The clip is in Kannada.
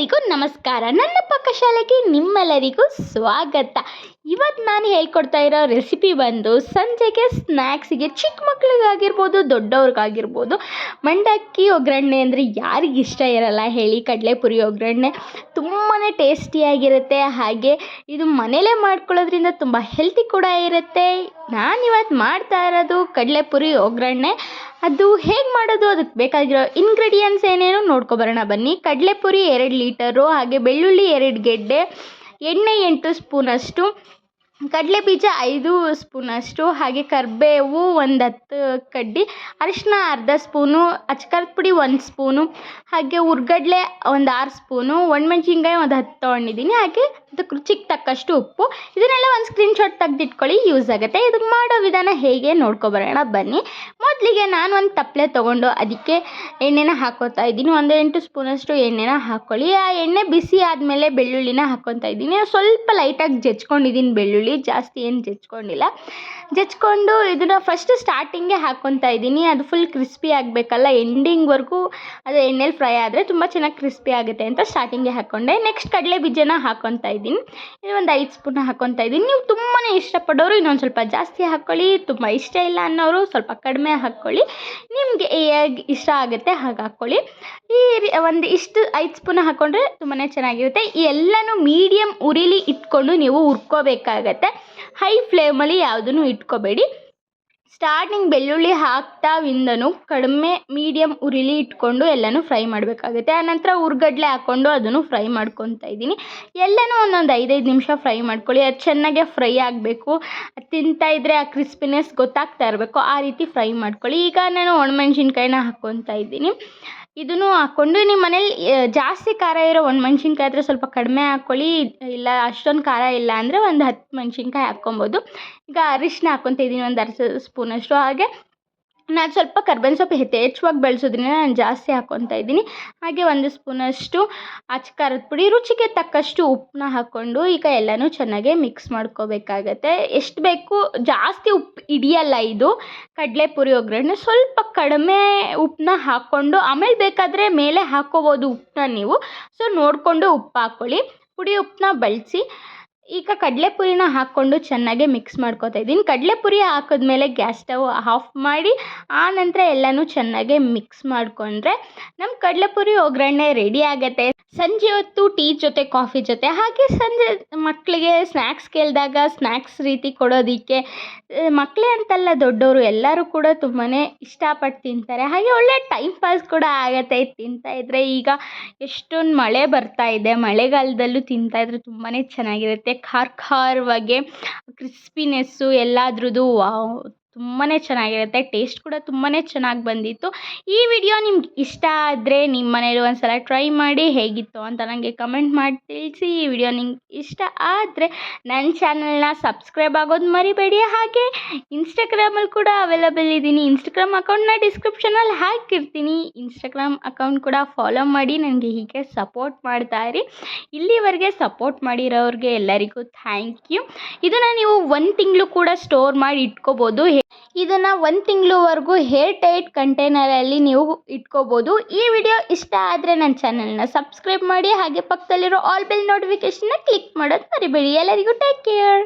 ಎಲ್ಲರಿಗೂ ನಮಸ್ಕಾರ. ನನ್ನ ಪಾಕಶಾಲೆಗೆ ನಿಮ್ಮೆಲ್ಲರಿಗೂ ಸ್ವಾಗತ. ಇವತ್ತು ನಾನು ಹೇಳ್ಕೊಡ್ತಾ ಇರೋ ರೆಸಿಪಿ ಬಂದು ಸಂಜೆಗೆ ಸ್ನ್ಯಾಕ್ಸಿಗೆ ಚಿಕ್ಕ ಮಕ್ಳಿಗಾಗಿರ್ಬೋದು, ದೊಡ್ಡವ್ರಿಗಾಗಿರ್ಬೋದು, ಮಂಡಕ್ಕಿ, ಒಗ್ಗರಣೆ ಅಂದರೆ ಯಾರಿಗೆ ಇಷ್ಟ ಇರಲ್ಲ ಹೇಳಿ. ಕಡಲೆಪುರಿ, ಒಗ್ಗರಣೆ ತುಂಬಾ ಟೇಸ್ಟಿಯಾಗಿರುತ್ತೆ ಹಾಗೆ ಇದು ಮನೇಲೇ ಮಾಡ್ಕೊಳ್ಳೋದ್ರಿಂದ ತುಂಬ ಹೆಲ್ತಿ ಕೂಡ ಇರುತ್ತೆ. ನಾನಿವತ್ತು ಮಾಡ್ತಾ ಇರೋದು ಕಡಲೆಪುರಿ, ಒಗ್ಗರಣೆ. ಅದು ಹೇಗೆ ಮಾಡೋದು? ಅದಕ್ಕೆ ಬೇಕಾಗಿರೋ ಇನ್ಗ್ರೀಡಿಯೆಂಟ್ಸ್ ಏನೇನು ನೋಡ್ಕೊಬರೋಣ ಬನ್ನಿ. ಕಡಲೆಪುರಿ ಎರಡು ಲೀಟರು, ಹಾಗೆ ಬೆಳ್ಳುಳ್ಳಿ ಎರಡು ಗೆಡ್ಡೆ, ಎಣ್ಣೆ ಎಂಟು ಸ್ಪೂನಷ್ಟು ಕಡಲೆ ಬೀಜ ಐದು ಸ್ಪೂನಷ್ಟು, ಹಾಗೆ ಕರಿಬೇವು ಒಂದು ಹತ್ತು ಕಡ್ಡಿ ಅರಿಶಿನ ಅರ್ಧ ಸ್ಪೂನು ಅಚ್ಕಾರದ ಪುಡಿ ಒಂದು ಸ್ಪೂನು, ಹಾಗೆ ಹುರ್ಗಡ್ಲೆ ಒಂದು ಆರು ಸ್ಪೂನು, ಒಣಮೆಣ್ಸಿನ್ಕಾಯಿ ಒಂದು ಹತ್ತು ತೊಗೊಂಡಿದ್ದೀನಿ. ಹಾಗೆ ಅದಕ್ಕೆ ರುಚಿಗೆ ತಕ್ಕಷ್ಟು ಉಪ್ಪು. ಇದನ್ನೆಲ್ಲ ಒಂದು ಸ್ಕ್ರೀನ್ಶಾಟ್ ತೆಗೆದಿಟ್ಕೊಳ್ಳಿ ಯೂಸ್ ಆಗುತ್ತೆ. ಇದು ಮಾಡೋ ವಿಧಾನ ಹೇಗೆ ನೋಡ್ಕೊಬರೋಣ ಬನ್ನಿ. ಮೊದಲಿಗೆ ನಾನು ಒಂದು ತಪ್ಪಲೆ ತೊಗೊಂಡು ಅದಕ್ಕೆ ಎಣ್ಣೆನ ಹಾಕೋತಾ ಇದ್ದೀನಿ. ಒಂದು ಎಂಟು ಸ್ಪೂನಷ್ಟು ಎಣ್ಣೆನ ಹಾಕ್ಕೊಳ್ಳಿ ಆ ಎಣ್ಣೆ ಬಿಸಿ ಆದಮೇಲೆ ಬೆಳ್ಳುಳ್ಳಿನ ಹಾಕ್ಕೊತಾ ಇದ್ದೀನಿ. ಸ್ವಲ್ಪ ಲೈಟಾಗಿ ಜಚ್ಕೊಂಡಿದ್ದೀನಿ ಬೆಳ್ಳುಳ್ಳಿ ಜಾಸ್ತಿ ಏನು ಜಚ್ಕೊಂಡಿಲ್ಲ ಜಚ್ಕೊಂಡು ಇದನ್ನು ಫಸ್ಟ್ ಸ್ಟಾರ್ಟಿಂಗೆ ಹಾಕ್ಕೊತಾ ಇದ್ದೀನಿ. ಅದು ಫುಲ್ ಕ್ರಿಸ್ಪಿ ಆಗಬೇಕಲ್ಲ ಎಂಡಿಂಗ್ವರೆಗೂ ಅದು ಎಣ್ಣೆಲಿ ಫ್ರೈ ಆದರೆ ತುಂಬ ಚೆನ್ನಾಗಿ ಕ್ರಿಸ್ಪಿ ಆಗುತ್ತೆ ಅಂತ ಸ್ಟಾರ್ಟಿಂಗೆ ಹಾಕ್ಕೊಂಡೆ ನೆಕ್ಸ್ಟ್ ಕಡಲೆ ಬೀಜನ ಹಾಕ್ಕೊತಾ ಇದು ಒಂದು ಐದು ಸ್ಪೂನ್ ಹಾಕ್ಕೊತಾ ಇದ್ದೀನಿ. ನೀವು ತುಂಬಾ ಇಷ್ಟಪಡೋರು ಇನ್ನೊಂದು ಸ್ವಲ್ಪ ಜಾಸ್ತಿ ಹಾಕ್ಕೊಳ್ಳಿ. ತುಂಬ ಇಷ್ಟ ಇಲ್ಲ ಅನ್ನೋರು ಸ್ವಲ್ಪ ಕಡಿಮೆ ಹಾಕ್ಕೊಳ್ಳಿ. ನಿಮಗೆ ಹೇಗೆ ಇಷ್ಟ ಆಗುತ್ತೆ ಹಾಗೆ ಹಾಕ್ಕೊಳ್ಳಿ. ಈ ಒಂದು ಇಷ್ಟು ಐದು ಸ್ಪೂನ್ ಹಾಕ್ಕೊಂಡ್ರೆ ತುಂಬಾ ಚೆನ್ನಾಗಿರುತ್ತೆ. ಈ ಎಲ್ಲನೂ ಮೀಡಿಯಮ್ ಉರಿಲಿ ಇಟ್ಕೊಂಡು ನೀವು ಹುರ್ಕೋಬೇಕಾಗತ್ತೆ. ಹೈ ಫ್ಲೇಮಲ್ಲಿ ಯಾವುದನ್ನು ಇಟ್ಕೋಬೇಡಿ. ಸ್ಟಾರ್ಟಿಂಗ್ ಬೆಳ್ಳುಳ್ಳಿ ಹಾಕ್ತಾವಿಂದನೂ ಕಡಿಮೆ ಮೀಡಿಯಮ್ ಉರಿಲಿ ಇಟ್ಕೊಂಡು ಎಲ್ಲನೂ ಫ್ರೈ ಮಾಡಬೇಕಾಗುತ್ತೆ. ಆನಂತರ ಹುರ್ಗಡ್ಲೆ ಹಾಕ್ಕೊಂಡು ಅದನ್ನು ಫ್ರೈ ಮಾಡ್ಕೊತಾ ಇದ್ದೀನಿ. ಎಲ್ಲನೂ ಒಂದೊಂದು ಐದೈದು ನಿಮಿಷ ಫ್ರೈ ಮಾಡ್ಕೊಳ್ಳಿ. ಅದು ಚೆನ್ನಾಗೆ ಫ್ರೈ ಆಗಬೇಕು. ತಿಂತಾ ಇದ್ದರೆ ಆ ಕ್ರಿಸ್ಪಿನೆಸ್ ಗೊತ್ತಾಗ್ತಾ ಇರಬೇಕು. ಆ ರೀತಿ ಫ್ರೈ ಮಾಡ್ಕೊಳ್ಳಿ. ಈಗ ನಾನು ಒಣಮೆಣ್ಸಿನ್ಕಾಯಿನ ಹಾಕ್ಕೊತಾ ಇದ್ದೀನಿ. ಇದನ್ನು ಹಾಕ್ಕೊಂಡು ನಿಮ್ಮ ಮನೇಲಿ ಜಾಸ್ತಿ ಖಾರ ಇರೋ ಒಂದು ಮೆಣ್ಸಿನ್ಕಾಯಿ ಆದರೆ ಸ್ವಲ್ಪ ಕಡಿಮೆ ಹಾಕ್ಕೊಳ್ಳಿ ಇಲ್ಲ, ಅಷ್ಟೊಂದು ಖಾರ ಇಲ್ಲ ಅಂದರೆ ಒಂದು ಹತ್ತು ಮೆಣ್ಸಿನ್ಕಾಯಿ ಹಾಕ್ಕೊಬೋದು. ಈಗ ಅರಿಶಿನ ಹಾಕ್ಕೊತ ಇದ್ದೀನಿ ಒಂದು ಅರ್ಧ ಸ್ಪೂನಷ್ಟು. ಹಾಗೆ ನಾನು ಸ್ವಲ್ಪ ಕರ್ಬೇವಿನ ಸೊಪ್ಪು ಯಥೇಚ್ಛವಾಗಿ ಬೆಳೆಸೋದ್ರಿಂದ ನಾನು ಜಾಸ್ತಿ ಹಾಕ್ಕೊತಾ ಇದ್ದೀನಿ. ಹಾಗೆ ಒಂದು ಸ್ಪೂನಷ್ಟು ಅಚ್ಚ ಖಾರದ ಪುಡಿ, ರುಚಿಗೆ ತಕ್ಕಷ್ಟು ಉಪ್ಪನ್ನ ಹಾಕ್ಕೊಂಡು ಈಗ ಎಲ್ಲನೂ ಚೆನ್ನಾಗೆ ಮಿಕ್ಸ್ ಮಾಡ್ಕೋಬೇಕಾಗತ್ತೆ. ಎಷ್ಟು ಬೇಕು, ಜಾಸ್ತಿ ಉಪ್ಪು ಹಿಡಿಯಲ್ಲ ಇದು. ಕಡಲೆ ಪುರಿ ಒಗ್ಗರಣೆ ಸ್ವಲ್ಪ ಕಡಿಮೆ ಉಪ್ಪನ್ನ ಹಾಕ್ಕೊಂಡು, ಆಮೇಲೆ ಬೇಕಾದರೆ ಮೇಲೆ ಹಾಕ್ಕೋಬೋದು ಉಪ್ಪನ್ನ ನೀವು. ಸೊ ನೋಡಿಕೊಂಡು ಉಪ್ಪು ಹಾಕ್ಕೊಳ್ಳಿ ಪುಡಿ ಉಪ್ಪನ್ನ ಬಳಸಿ ಈಗ ಕಡಲೆಪುರಿನ ಹಾಕ್ಕೊಂಡು ಚೆನ್ನಾಗಿ ಮಿಕ್ಸ್ ಮಾಡ್ಕೋತಾ ಇದ್ದೀನಿ. ಕಡಲೆಪುರಿ ಹಾಕಿದ್ಮೇಲೆ ಗ್ಯಾಸ್ ಸ್ಟವ್ ಆಫ್ ಮಾಡಿ, ಆ ನಂತರ ಎಲ್ಲನೂ ಚೆನ್ನಾಗಿ ಮಿಕ್ಸ್ ಮಾಡಿಕೊಂಡ್ರೆ ನಮ್ಮ ಕಡಲೆಪುರಿ ಒಗ್ಗರಣೆ ರೆಡಿ ಆಗುತ್ತೆ. ಸಂಜೆ ಹೊತ್ತು ಟೀ ಜೊತೆ ಕಾಫಿ ಜೊತೆ, ಹಾಗೆ ಸಂಜೆ ಮಕ್ಕಳಿಗೆ ಸ್ನ್ಯಾಕ್ಸ್ ಕೇಳಿದಾಗ ಸ್ನ್ಯಾಕ್ಸ್ ರೀತಿ ಕೊಡೋದಕ್ಕೆ ಮಕ್ಕಳೇ ಅಂತಲ್ಲ ದೊಡ್ಡವರು ಎಲ್ಲರೂ ಕೂಡ ತುಂಬಾ ಇಷ್ಟಪಟ್ಟು ತಿಂತಾರೆ. ಹಾಗೆ ಒಳ್ಳೆ ಟೈಮ್ ಪಾಸ್ ಕೂಡ ಆಗುತ್ತೆ ತಿಂತಾ ಇದ್ದರೆ ಈಗ ಎಷ್ಟೊಂದು ಮಳೆ ಬರ್ತಾ ಇದೆ. ಮಳೆಗಾಲದಲ್ಲೂ ತಿಂತಾ ಇದ್ರೆ ತುಂಬಾ ಚೆನ್ನಾಗಿರುತ್ತೆ. ಖಾರ ಖಾರವಾಗೆ ಕ್ರಿಸ್ಪಿನೆಸ್ಸು ಎಲ್ಲದ್ರದ್ದು ವಾವ್ ತುಂಬಾ ಚೆನ್ನಾಗಿರುತ್ತೆ ಟೇಸ್ಟ್ ಕೂಡ ತುಂಬಾ ಚೆನ್ನಾಗಿ ಬಂದಿತ್ತು. ಈ ವಿಡಿಯೋ ನಿಮ್ಗೆ ಇಷ್ಟ ಆದರೆ ನಿಮ್ಮ ಮನೇಲಿ ಒಂದು ಸಲ ಟ್ರೈ ಮಾಡಿ ಹೇಗಿತ್ತು ಅಂತ ನನಗೆ ಕಮೆಂಟ್ ಮಾಡಿ ತಿಳಿಸಿ. ಈ ವಿಡಿಯೋ ನಿಮ್ಗೆ ಇಷ್ಟ ಆದರೆ ನನ್ನ ಚಾನಲ್ನ ಸಬ್ಸ್ಕ್ರೈಬ್ ಆಗೋದು ಮರಿಬೇಡಿ. ಹಾಗೆ ಇನ್ಸ್ಟಾಗ್ರಾಮಲ್ಲಿ ಕೂಡ ಅವೈಲಬಲ್ ಇದ್ದೀನಿ ಇನ್ಸ್ಟಾಗ್ರಾಮ್ ಅಕೌಂಟ್ನ ಡಿಸ್ಕ್ರಿಪ್ಷನಲ್ಲಿ ಹಾಕಿರ್ತೀನಿ. ಇನ್ಸ್ಟಾಗ್ರಾಮ್ ಅಕೌಂಟ್ ಕೂಡ ಫಾಲೋ ಮಾಡಿ ನನಗೆ ಹೀಗೆ ಸಪೋರ್ಟ್ ಮಾಡ್ತಾ ಇರಿ. ಇಲ್ಲಿವರೆಗೆ ಸಪೋರ್ಟ್ ಮಾಡಿರೋರಿಗೆ ಎಲ್ಲರಿಗೂ ಥ್ಯಾಂಕ್ ಯು ಇದನ್ನು ನೀವು ಒಂದು ತಿಂಗಳು ಕೂಡ ಸ್ಟೋರ್ ಮಾಡಿ ಇಟ್ಕೋಬೋದು. ಇದನ್ನು ಒಂದು ತಿಂಗಳವರೆಗೂ ಹೇರ್ ಟೈಟ್ ಕಂಟೈನರಲ್ಲಿ ನೀವು ಇಟ್ಕೋಬಹುದು ಈ ವಿಡಿಯೋ ಇಷ್ಟ ಆದರೆ ನನ್ನ ಚಾನಲ್ನ ಸಬ್ಸ್ಕ್ರೈಬ್ ಮಾಡಿ ಹಾಗೆ ಪಕ್ಕದಲ್ಲಿರೋ ಆಲ್ ಬೆಲ್ ನೋಟಿಫಿಕೇಷನ್ನ ಕ್ಲಿಕ್ ಮಾಡೋದು ಮರಿಬೇಡಿ. ಎಲ್ಲರಿಗೂ ಟೇಕ್ ಕೇರ್.